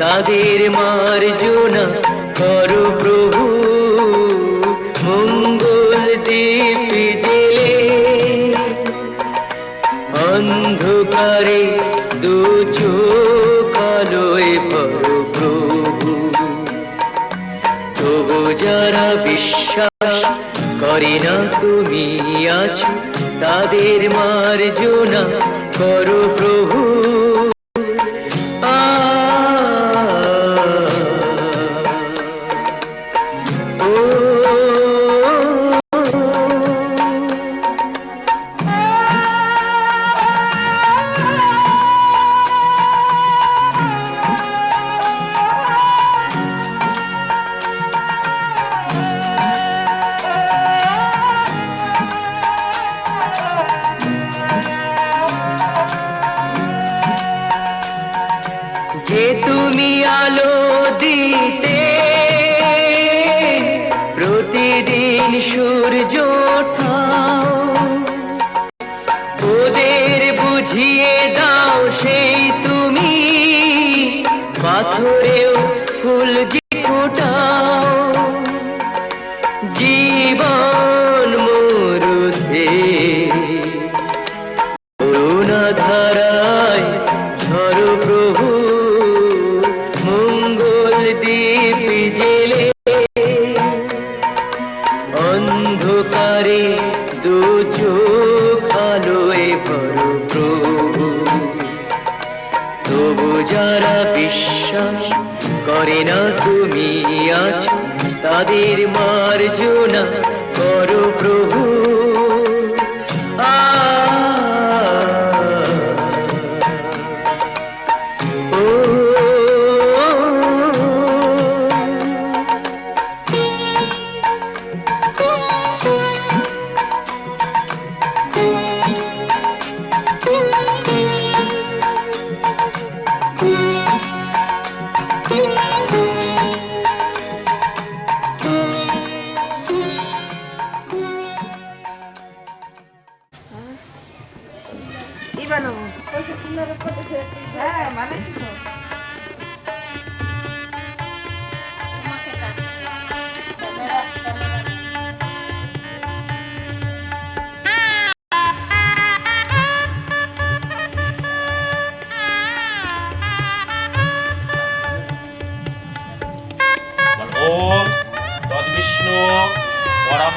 তাদের মার্জনা করো প্রভু। মঙ্গল জেলে অন্ধকারে দু চোখ আলোয় পরো প্রভু। তবু যারা বিশ্বাস করে না তুমি আছো, তাদের মার্জনা করো প্রভু।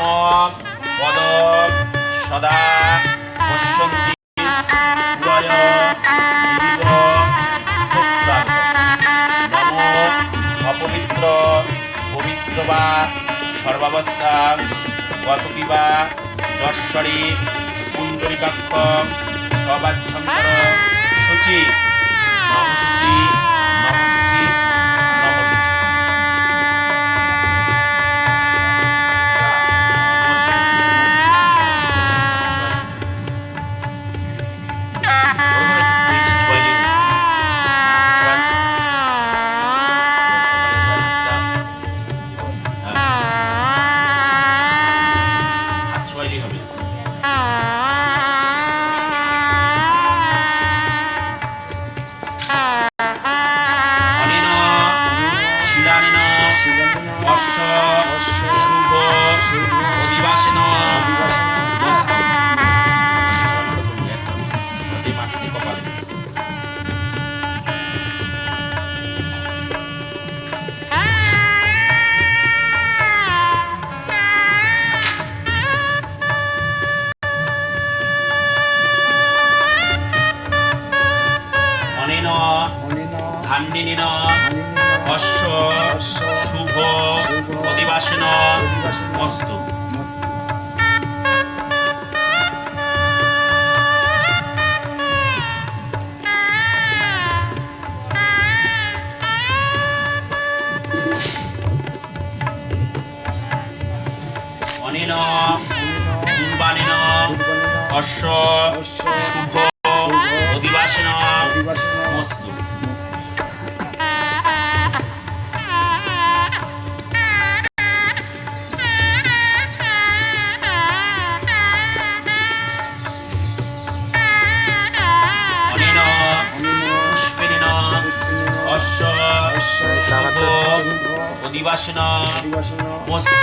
পরম পদ সদা পশ্যন্তি চক্ষুরাগ। নম অপবিত্র পবিত্র বা সর্বাবস্থা গতপি বা যশ্বরী কুণ্ডলিকাক্ষ সবাচ্ছন্তর শুচি নমশুচি মস্তু শুভ অধিবাসন মস্তু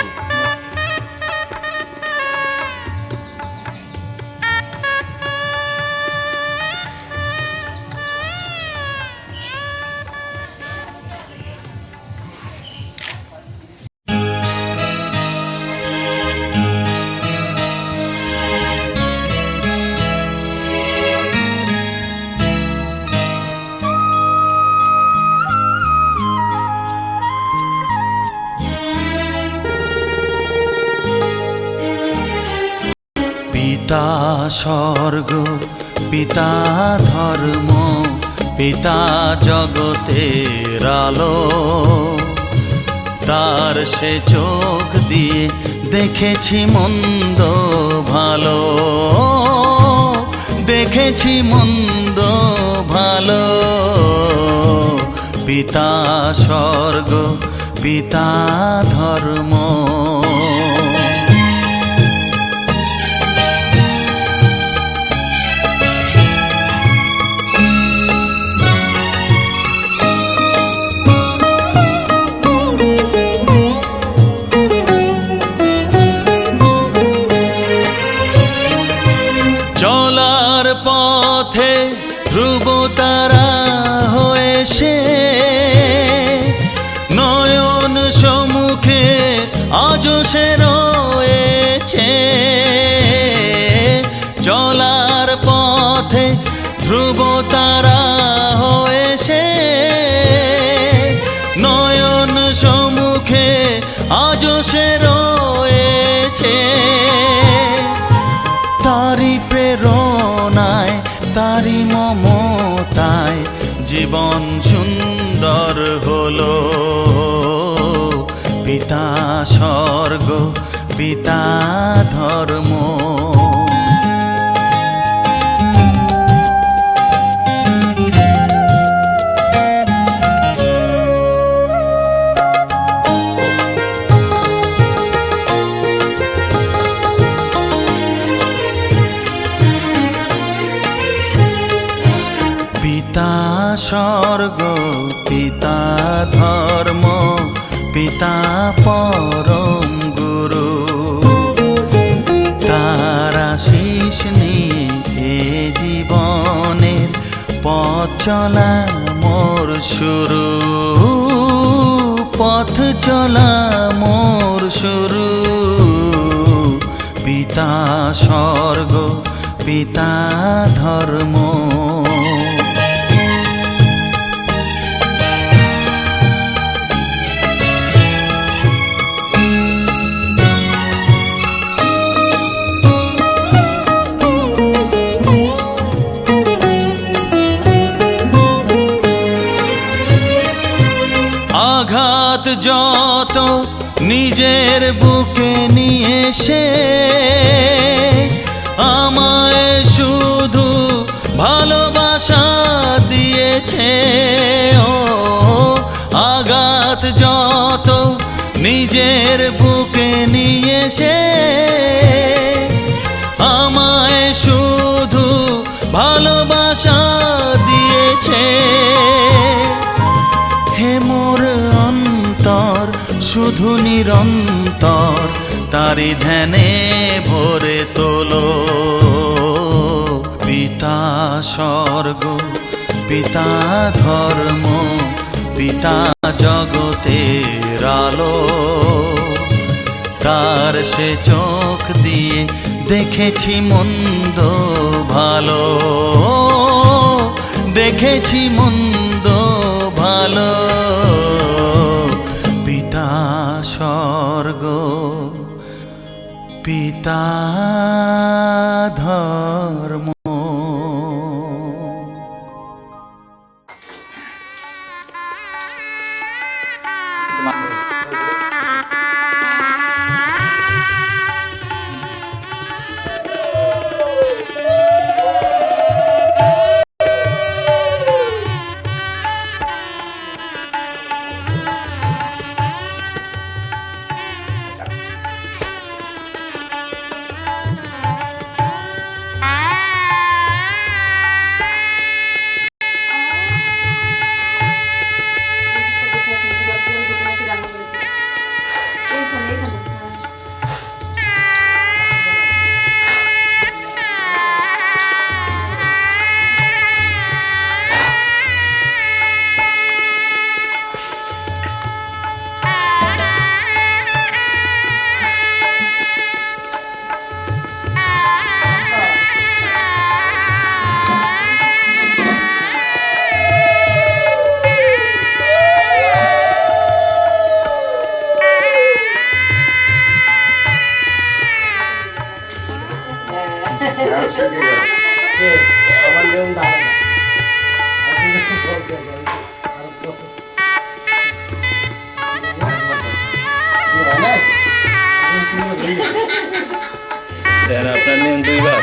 পিতা জগতের আলো, তার সে চোখ দিয়ে দেখেছি মন্দ ভালো, দেখেছি মন্দ ভালো। পিতা স্বর্গ, পিতা ধর্ম পথে ধ্রুব তারা হয়ে সে। নয়ন সমুখে আজ সে রয়েছে। চলার জীবন সুন্দর হলো। পিতা স্বর্গ পিতা ধর্ম। চলা মোর শুরু। পথ চলা মোর শুরু। পিতা স্বর্গ পিতা ধর্ম। যত নিজের বুকে নিয়ে সে আমায় শুধু ভালোবাসা দিয়েছে। ও, আঘাত যত নিজের বুকে নিয়ে সে শুধু নিরন্তর তারি ধ্যানে ভরে তোলো। পিতা স্বর্গ, পিতা ধর্ম, পিতা জগতের আলো। তার সে চোখ দিয়ে দেখেছি মন্দ ভালো। দেখেছি মন্দ স্বর্গ পিতা ধর্ম। আপনার নিন দুইবার।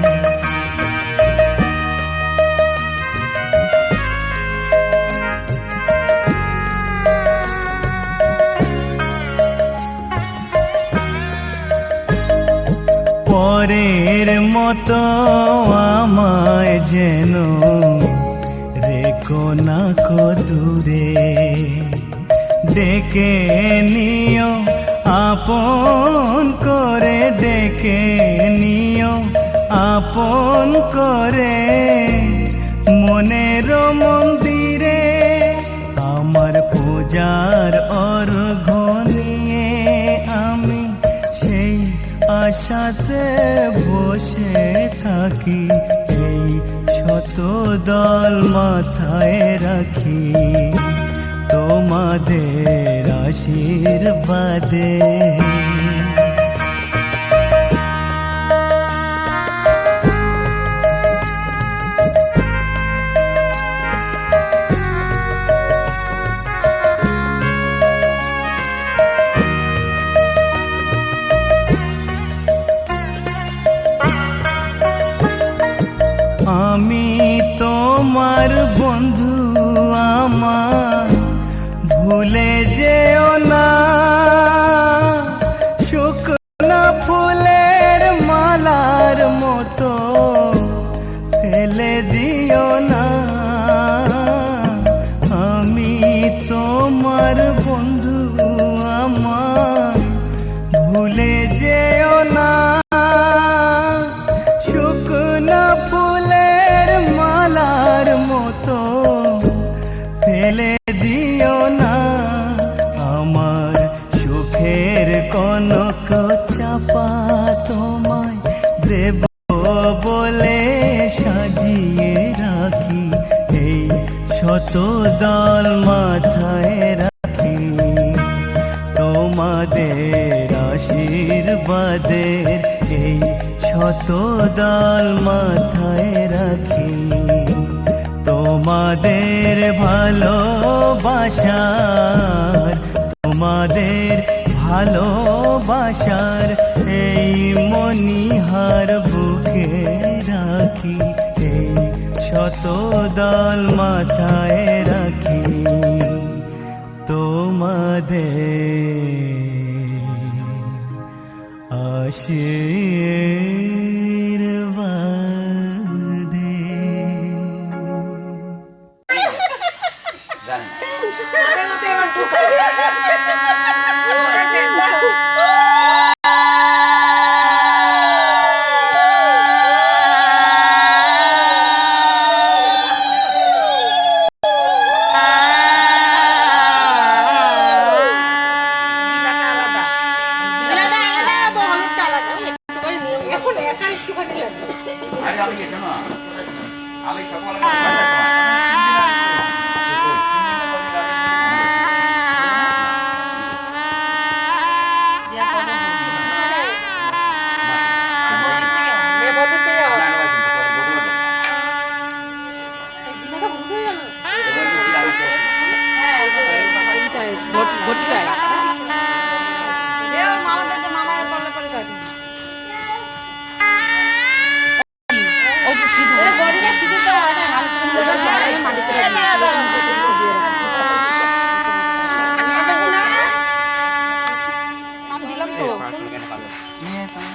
পরের মতো আমায় যেন রেখো না কো দূরে। ডেকে নিও, আপন করে ডেকে নিও, আপন করে মনের মন্দিরে আশাতে বসে থাকি এই শত দল মাথায় রাখি। তোমাদের আশীর্বাদে। শত দল মাথায় রাখি। তোমাদের ভালোবাসার তোমাদের ভালোবাসার এই মনিহার বুকে রাখি। এই শত দল মাথায় রাখি আশীর্বাদে।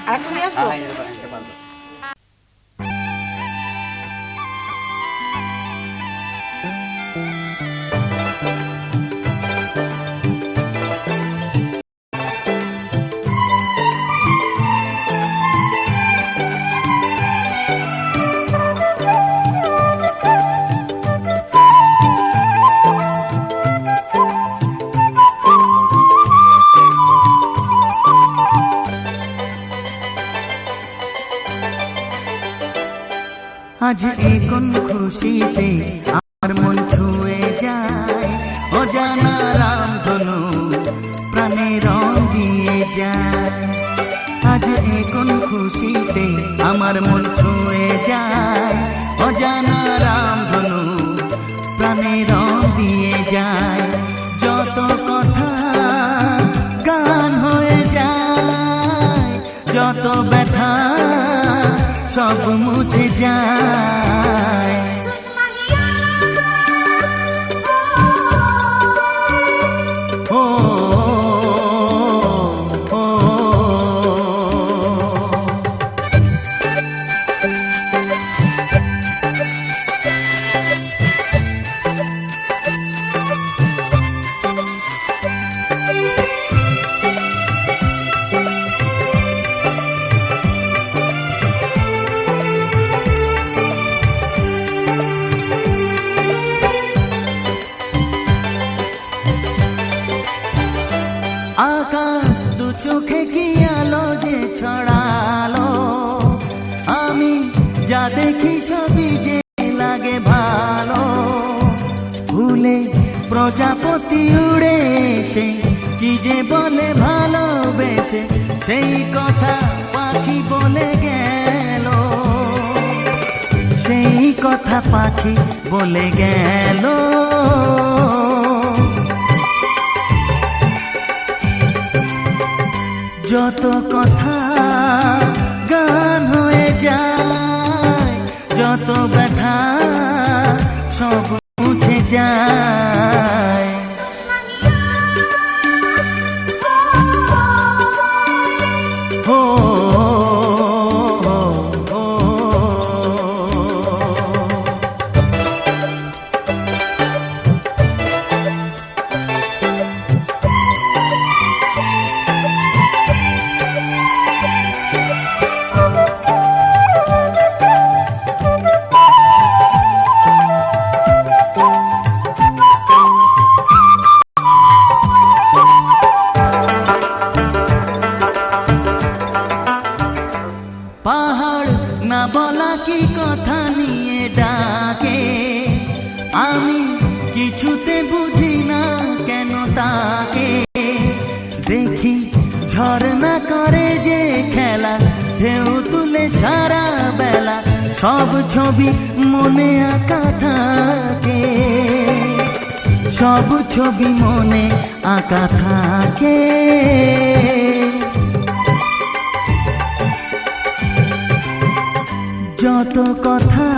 আজ প্রাণে রং দিয়ে যায়। আজ এই কোন খুশিতে আমার মন ছুঁয়ে যায়। অজানা রাম ধনু প্রাণে রং দিয়ে যায়। যত কথা গান হয়ে যায়, যত ব্যথা সব মুছে যায়। সেই কথা পাখি বলে গেল। সেই কথা পাখি বলে গেল। ঢেউ তুলে সারা বেলা সব ছবি মনে আঁকা থাকে। সব ছবি মনে আঁকা থাকে। যত কথা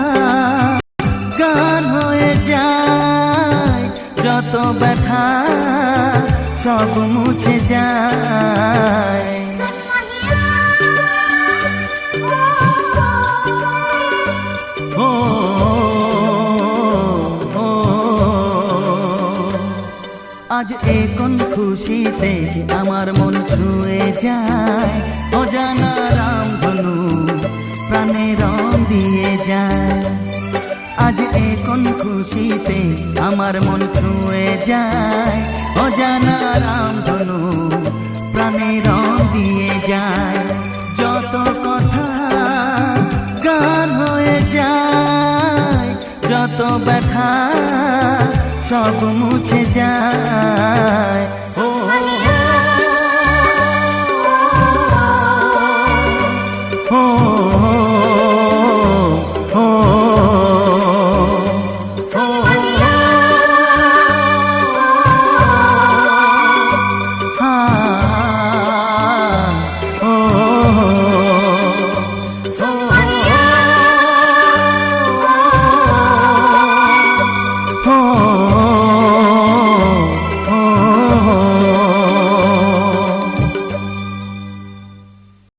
গান হয়ে যায়, যত ব্যথা সব মুছে যায়। খুশিতে আমার মন ছুঁয়ে যায়, অজানা রামধনু প্রাণে রং দিয়ে যায়। আজ এখন খুশিতে আমার মন ছুঁয়ে যায়, অজানা রামধনু প্রাণে রং দিয়ে যায়। যত কথা গান হয়ে যায়, যত ব্যথা সব মুছে যায়।